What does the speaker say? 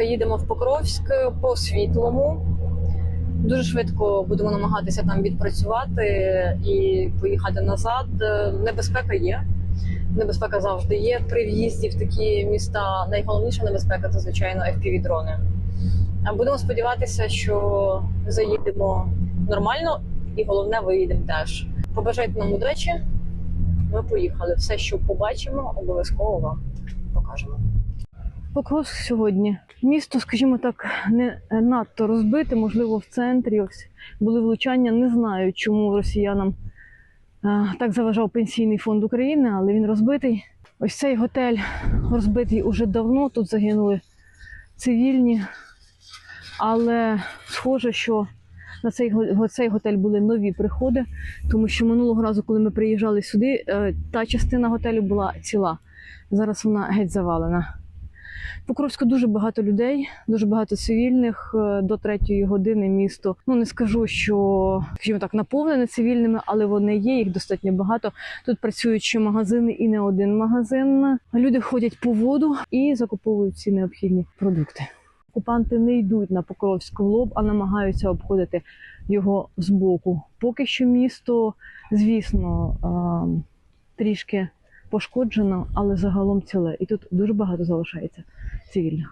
Їдемо в Покровськ по світлому. Дуже швидко будемо намагатися там відпрацювати і поїхати назад. Небезпека є. Небезпека завжди є. При в'їзді в такі міста найголовніша небезпека це, звичайно, fpv дрони. А будемо сподіватися, що заїдемо нормально, і головне, виїдемо теж. Побажайте нам удачі. Ми поїхали. Все, що побачимо, обов'язково вам покажемо. Покровськ сьогодні. Місто, скажімо так, не надто розбите, можливо, в центрі ось були влучання. Не знаю, чому росіянам е, так заважав пенсійний фонд України, але він розбитий. Ось цей готель розбитий уже давно. Тут загинули цивільні. Але схоже, що на цей, цей готель були нові приходи, тому що минулого разу, коли ми приїжджали сюди, е, та частина готелю була ціла. Зараз вона геть завалена. Покровську дуже багато людей, дуже багато цивільних. Е, До третьої години місто. Ну не скажу, що скажімо так, наповнене цивільними, але вони є. Їх достатньо багато. Тут працюють ще магазини і не один магазин. Люди ходять по воду і закуповують ці необхідні продукти. Окупанти не йдуть на Покровськ в лоб, а намагаються обходити його збоку. Поки що місто, звісно, ем, трішки пошкоджено, але загалом ціле. І тут дуже багато залишається цивільних.